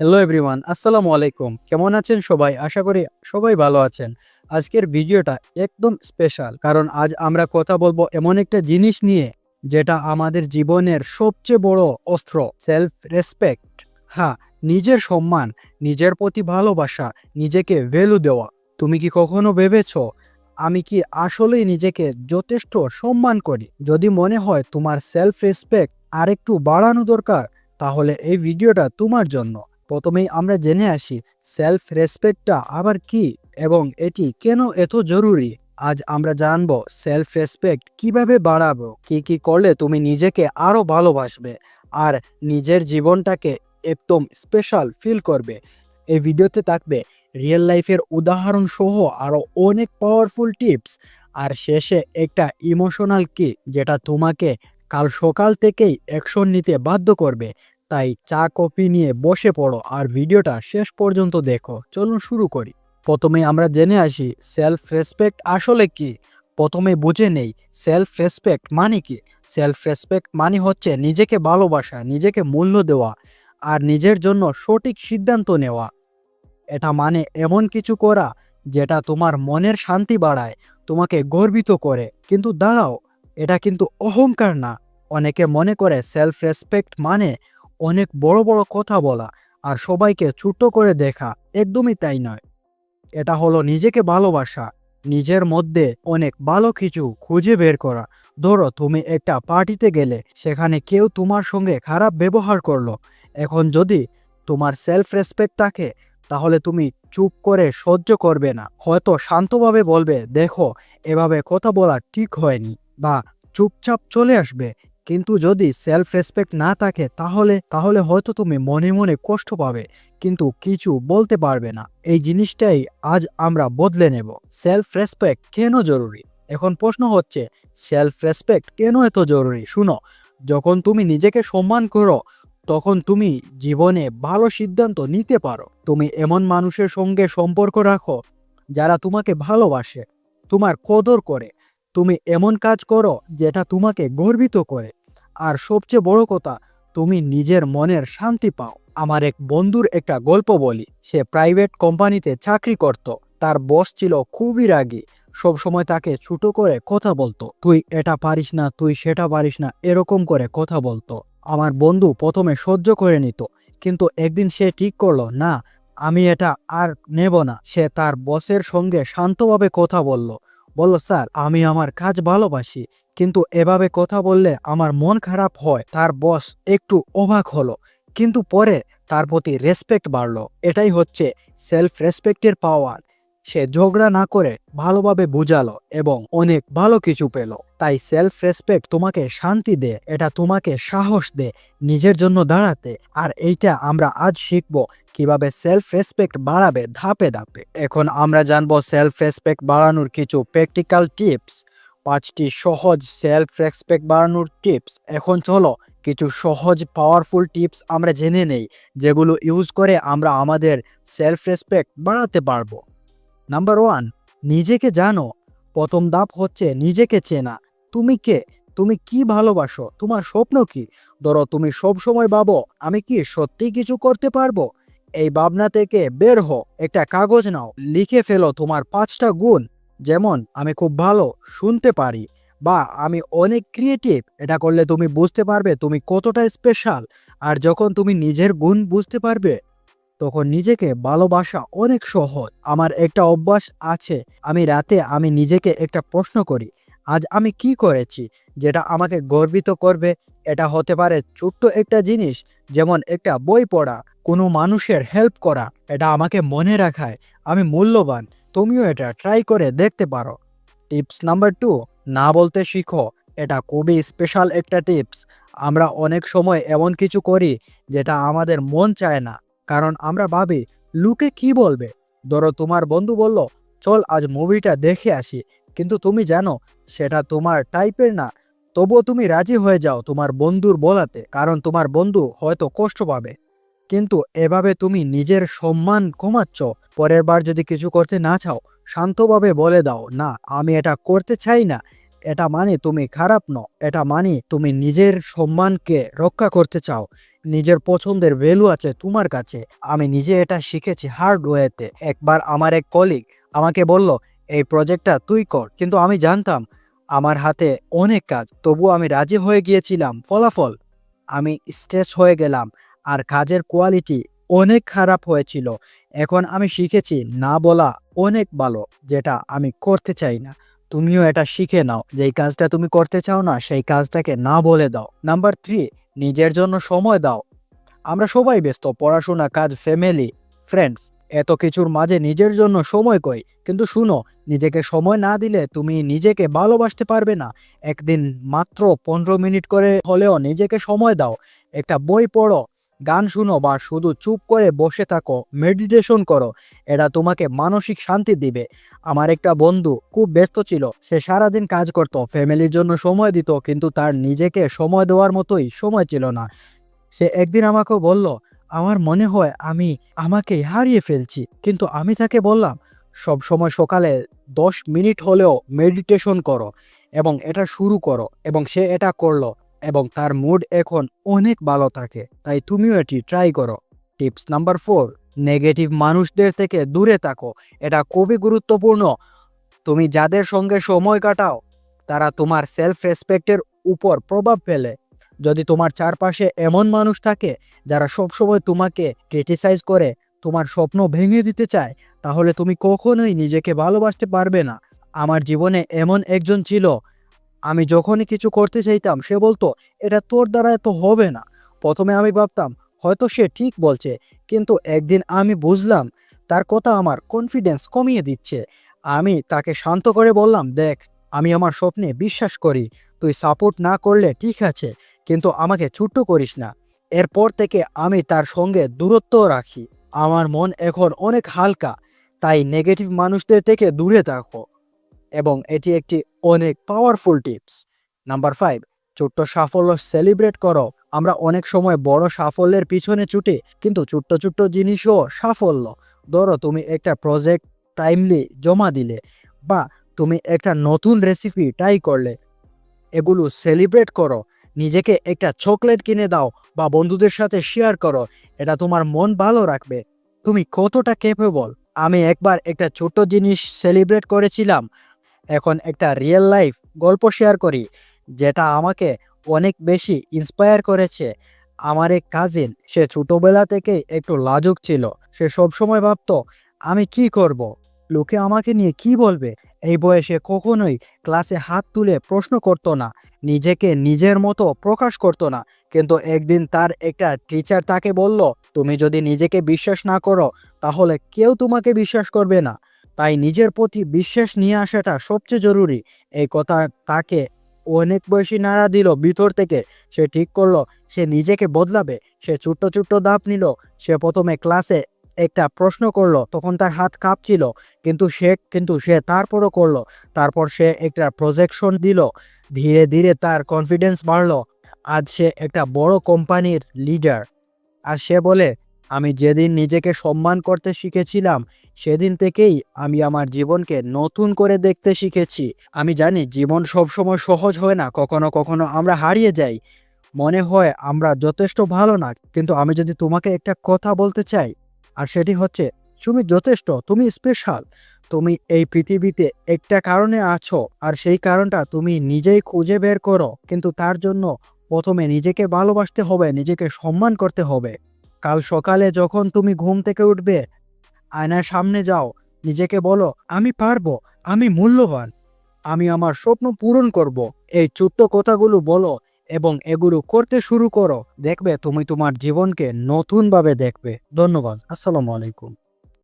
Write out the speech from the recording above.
Hello everyone আসসালামু আলাইকুম কেমন আছেন সবাই? আশা করি সবাই ভালো আছেন। আজকের ভিডিওটা একদম স্পেশাল কারণ আজ আমরা কথা বলব এমন একটা জিনিস নিয়ে, যেটা আমাদের জীবনের সবচেয়ে বড় অস্ত্র সেলফ রেসপেক্ট হ্যাঁ নিজের সম্মান, নিজের প্রতি ভালোবাসা, নিজেকে ভ্যালু দেওয়া। তুমি কি কখনো ভেবেছো, আমি কি আসলেই নিজেকে যথেষ্ট সম্মান করি? যদি মনে হয় তোমার সেলফ রেসপেক্ট আরেকটু বাড়ানো দরকার, তাহলে এই ভিডিওটা তোমার জন্য। প্রথমেই আমরা জেনে আসি সেলফ রেসপেক্টটা আবার কি এবং এটি কেন এত জরুরি? আজ আমরা জানব সেলফ রেসপেক্ট কীভাবে বাড়াবো, কি কি করলে তুমি নিজেকে আরও ভালোবাসবে আর নিজের জীবনটাকে একদম স্পেশাল ফিল করবে। এই ভিডিওতে থাকবে রিয়েল লাইফের উদাহরণ সহ আরও অনেক পাওয়ারফুল টিপস আর শেষে একটা ইমোশনাল কি যেটা তোমাকে কাল সকাল থেকেই অ্যাকশন নিতে বাধ্য করবে। তাই চা, কফি নিয়ে বসে পড়ো আর ভিডিওটা শেষ পর্যন্ত দেখো। চলুন শুরু করি। প্রথমে আমরা জেনে আসি সেলফ রেসপেক্ট আসলে কি? প্রথমে বুঝে নেই সেলফ রেসপেক্ট মানে কি? সেলফ রেসপেক্ট মানে হচ্ছে নিজেকে ভালোবাসা, নিজেকে মূল্য দেওয়া আর নিজের জন্য সঠিক সিদ্ধান্ত নেওয়া। এটা মানে এমন কিছু করা যেটা তোমার মনের শান্তি বাড়ায়, তোমাকে গর্বিত করে। কিন্তু দাঁড়াও, এটা কিন্তু অহংকার না। অনেকে মনে করে সেলফ রেসপেক্ট মানে অনেক বড় বড় কথা বলা আর সবাইকে ছোট করে দেখা একদমই তাই নয়। এটা হলো নিজেকে ভালোবাসা, নিজের মধ্যে অনেক ভালো কিছু খুঁজে বের করা। ধরো তুমি একটা পার্টিতে গেলে সেখানে কেউ তোমার সঙ্গে খারাপ ব্যবহার করল। এখন যদি তোমার সেলফ রেসপেক্ট থাকে, তাহলে তুমি চুপ করে সহ্য করবে না। হয়তো শান্তভাবে বলবে, দেখো, এভাবে কথা বলা ঠিক হয়নি বা চুপচাপ চলে আসবে কিন্তু যদি সেলফ রেসপেক্ট না থাকে, তাহলে তাহলে হয়তো তুমি মনে মনে কষ্ট পাবে, কিন্তু কিছু বলতে পারবে না। এই জিনিসটাই আজ আমরা বদলে নেব। সেলফ রেসপেক্ট কেন জরুরি? এখন প্রশ্ন হচ্ছে সেলফ রেসপেক্ট কেন এত জরুরি? শুনো, যখন তুমি নিজেকে সম্মান করো, তখন তুমি জীবনে ভালো সিদ্ধান্ত নিতে পারো। তুমি এমন মানুষের সঙ্গে সম্পর্ক রাখো, যারা তোমাকে ভালোবাসে, তোমার কদর করে। তুমি এমন কাজ করো, যেটা তোমাকে গর্বিত করে। আর সবচেয়ে বড় কথা, তুমি নিজের মনের শান্তি পাও। আমার এক বন্ধুর একটা গল্প বলি। সে প্রাইভেট কোম্পানিতে চাকরি করত। তার বস ছিল খুবই রাগী। সব সময় তাকে ছোট করে কথা বলতো। তুই এটা পারিস না, তুই সেটা পারিস না এরকম করে কথা বলতো। আমার বন্ধু প্রথমে সহ্য করে নিত। কিন্তু একদিন সে ঠিক করল, না, আমি এটা আর নেব না। সে তার বসের সঙ্গে শান্তভাবে কথা বলল। বলল, স্যার, আমি আমার কাজ ভালোবাসি, কিন্তু এভাবে কথা বললে আমার মন খারাপ হয়। তার বস একটু অবাক হলো, কিন্তু পরে তার প্রতি রেসপেক্ট বাড়লো। এটাই হচ্ছে সেলফ রেসপেক্টের পাওয়ার সে ঝগড়া না করে ভালোভাবে বুঝালো এবং অনেক ভালো কিছু পেল। তাই সেলফ রেসপেক্ট তোমাকে শান্তি দেয় এটা তোমাকে সাহস দেয় নিজের জন্য দাঁড়াতে। আর এইটা আমরা আজ শিখব কীভাবে সেলফ রেসপেক্ট বাড়াবে ধাপে ধাপে। এখন আমরা জানব সেলফ রেসপেক্ট বাড়ানোর কিছু প্র্যাকটিক্যাল টিপস পাঁচটি সহজ সেলফ রেসপেক্ট বাড়ানোর টিপস এখন চলো কিছু সহজ পাওয়ারফুল টিপস আমরা জেনে নেই, যেগুলো ইউজ করে আমরা আমাদের সেলফ রেসপেক্ট বাড়াতে পারব। নাম্বার ওয়ান নিজেকে জানো। প্রথম ধাপ হচ্ছে নিজেকে চেনা। তুমি কে? তুমি কি ভালোবাসো? তোমার স্বপ্ন কি? ধরো তুমি সব সময় ভাবো, আমি কি সত্যি কিছু করতে পারব? এই ভাবনা থেকে বের হো একটা কাগজ নাও, লিখে ফেলো তোমার পাঁচটা গুণ। যেমন, আমি খুব ভালো, শুনতে পারি, বা আমি অনেক ক্রিয়েটিভ এটা করলে তুমি বুঝতে পারবে তুমি কতটা স্পেশাল আর যখন তুমি নিজের গুণ বুঝতে পারবে তখন নিজেকে ভালোবাসা অনেক সহজ। আমার একটা অভ্যাস আছে, আমি রাতে আমি নিজেকে একটা প্রশ্ন করি, আজ আমি কি করেছি? যেটা আমাকে গর্বিত করবে। এটা হতে পারে ছোট্ট একটা জিনিস, যেমন একটা বই পড়া, কোনো মানুষের হেল্প করা, এটা আমাকে মনে রাখায়, আমি মূল্যবান, তুমিও এটা ট্রাই করে দেখতে পারো। টিপস নাম্বার টু না বলতে শিখো, এটা খুবই স্পেশাল একটা টিপস আমরা অনেক সময় এমন কিছু করি, যেটা আমাদের মন চায় না। কারণ আমরা ভাবি, লুকে কি বলবে? ধরো তোমার বন্ধু বলল, চল আজ মুভিটা দেখে আসি। কিন্তু তুমি জানো, সেটা তোমার টাইপের না। তবুও তুমি রাজি হয়ে যাও তোমার বন্ধুর বলাতে, কারণ তোমার বন্ধু হয়তো কষ্ট পাবে। কিন্তু এভাবে তুমি নিজের সম্মান কমাচ্ছ, পরের বার যদি কিছু করতে না চাও, শান্তভাবে বলে দাও, না, আমি এটা করতে চাই না। এটা মানে তুমি খারাপ ন এটা মানে তুমি নিজের সম্মানকে রক্ষা করতে চাও। নিজের পছন্দের ভ্যালু আছে তোমার কাছে। আমি নিজে এটা শিখেছি হার্ড ওয়েতে একবার আমার এক কলিগ আমাকে বলল, এই প্রজেক্টটা তুই কর। কিন্তু আমি জানতাম আমার হাতে অনেক কাজ তবুও আমি রাজি হয়ে গিয়েছিলাম ফলাফল। আমি স্ট্রেস হয়ে গেলাম আর কাজের কোয়ালিটি অনেক খারাপ হয়েছিল। এখন আমি শিখেছি না বলা অনেক ভালো, যেটা আমি করতে চাই না। তুমিও এটা শিখে নাও। যেই কাজটা তুমি করতে চাও না, সেই কাজটাকে না বলে দাও। নাম্বার থ্রি নিজের জন্য সময় দাও। আমরা সবাই ব্যস্ত, পড়াশোনা, কাজ ফ্যামিলি ফ্রেন্ডস এত কিছুর মাঝে নিজের জন্য সময় কই? কিন্তু শুনো, নিজেকে সময় না দিলে তুমি নিজেকে ভালোবাসতে পারবে না। একদিন মাত্র পনেরো মিনিট করে হলেও নিজেকে সময় দাও। একটা বই পড়ো গান শুনো বা শুধু চুপ করে বসে থাকো মেডিটেশন করো এটা তোমাকে মানসিক শান্তি দিবে। আমার একটা বন্ধু খুব ব্যস্ত ছিল, সে সারাদিন কাজ করত, ফ্যামিলির জন্য সময় দিত, কিন্তু তার নিজেকে সময় দেওয়ার মতোই সময় ছিল না। সে একদিন আমাকে বলল, আমার মনে হয় আমি আমাকে হারিয়ে ফেলছি। কিন্তু আমি তাকে বললাম, সব সময় সকালে দশ মিনিট হলেও মেডিটেশন করো এবং এটা শুরু করো। এবং সে এটা করল। এবং তার মুড এখন অনেক ভালো থাকে, তাই তুমিও এটি ট্রাই করো। টিপস নাম্বার ফোর নেগেটিভ মানুষদের থেকে দূরে থাকো, এটা খুবই গুরুত্বপূর্ণ। তুমি যাদের সঙ্গে সময় কাটাও, তারা তোমার সেলফ রেসপেক্টের উপর প্রভাব ফেলে। যদি তোমার চারপাশে এমন মানুষ থাকে, যারা সবসময় তোমাকে ক্রিটিসাইজ করে, তোমার স্বপ্ন ভেঙে দিতে চায়, তাহলে তুমি কখনোই নিজেকে ভালোবাসতে পারবে না। আমার জীবনে এমন একজন ছিল আমি যখনই কিছু করতে চাইতাম, সে বলতো, এটা তোর দ্বারা এত হবে না। প্রথমে আমি ভাবতাম, হয়তো সে ঠিক বলছে। কিন্তু একদিন আমি বুঝলাম, তার কথা আমার কনফিডেন্স কমিয়ে দিচ্ছে। আমি তাকে শান্ত করে বললাম, দেখ, আমি আমার স্বপ্নে বিশ্বাস করি, তুই সাপোর্ট না করলে ঠিক আছে, কিন্তু আমাকে ছোট্ট করিস না। এরপর থেকে আমি তার সঙ্গে দূরত্ব রাখি। আমার মন এখন অনেক হালকা, তাই নেগেটিভ মানুষদের থেকে দূরে থাকো। এবং এটি একটি অনেক পাওয়ারফুল টিপস নাম্বার ফাইভ ছোট্ট সাফল্য সেলিব্রেট করো। আমরা অনেক সময় বড় সাফল্যের পিছনে ছুটি, কিন্তু ছোট্ট ছোট্ট জিনিসও সাফল্য। ধরো, তুমি একটা প্রজেক্ট টাইমলি জমা দিলে বা তুমি একটা নতুন রেসিপি ট্রাই করলে, এগুলো সেলিব্রেট করো। নিজেকে একটা চকলেট কিনে দাও বা বন্ধুদের সাথে শেয়ার করো, এটা তোমার মন ভালো রাখবে। তুমি কতটা ক্যাপেবল আমি একবার একটা ছোট জিনিস সেলিব্রেট করেছিলাম এখন একটা রিয়েল লাইফ গল্প শেয়ার করি, যেটা আমাকে অনেক বেশি ইন্সপায়ার করেছে। আমার এক কাজিন সে ছোটোবেলা থেকে একটু লাজুক ছিল। সে সবসময় ভাবতো, আমি কি করব। লোকে আমাকে নিয়ে কি বলবে? এই বয়সে কখনোই ক্লাসে হাত তুলে প্রশ্ন করতো না। নিজেকে নিজের মতো প্রকাশ করতো না। কিন্তু একদিন তার একটা টিচার তাকে বলল, তুমি যদি নিজেকে বিশ্বাস না করো, তাহলে কেউ তোমাকে বিশ্বাস করবে না। তাই নিজের প্রতি বিশ্বাস নিয়ে আসাটা সবচেয়ে জরুরি। এই কথা তাকে অনেক বেশি নাড়া দিল, ভিতর থেকে। সে ঠিক করল, সে নিজেকে বদলাবে। সে ছোট্ট ছোট্ট ধাপ নিল। সে প্রথমে ক্লাসে একটা প্রশ্ন করল, তখন তার হাত কাঁপছিল। কিন্তু সে কিন্তু সে তারপরও করল। তারপর সে একটা প্রজেকশন দিল। ধীরে ধীরে তার কনফিডেন্স বাড়লো। আজ সে একটা বড় কোম্পানির লিডার আর সে বলে আমি যেদিন নিজেকে সম্মান করতে শিখেছিলাম, সেদিন থেকেই আমি আমার জীবনকে নতুন করে দেখতে শিখেছি। আমি জানি জীবন সবসময় সহজ হয় না, কখনো কখনো আমরা হারিয়ে যাই। মনে হয় আমরা যথেষ্ট ভালো না, কিন্তু আমি যদি তোমাকে একটা কথা বলতে চাই, আর সেটি হচ্ছে, তুমি যথেষ্ট, তুমি স্পেশাল তুমি এই পৃথিবীতে একটা কারণে আছো, আর সেই কারণটা তুমি নিজেই খুঁজে বের করো, কিন্তু তার জন্য প্রথমে নিজেকে ভালোবাসতে হবে, নিজেকে সম্মান করতে হবে। কাল সকালে যখন তুমি ঘুম থেকে উঠবে, আয়নার সামনে যাও, নিজেকে বলো, আমি পারব, আমি মূল্যবান, আমি আমার স্বপ্ন পূরণ করব। এই ছোট্ট কথাগুলো বলো এবং এগুলো করতে শুরু করো। দেখবে তুমি তোমার জীবনকে নতুনভাবে দেখবে। ধন্যবাদ। আসসালামু আলাইকুম।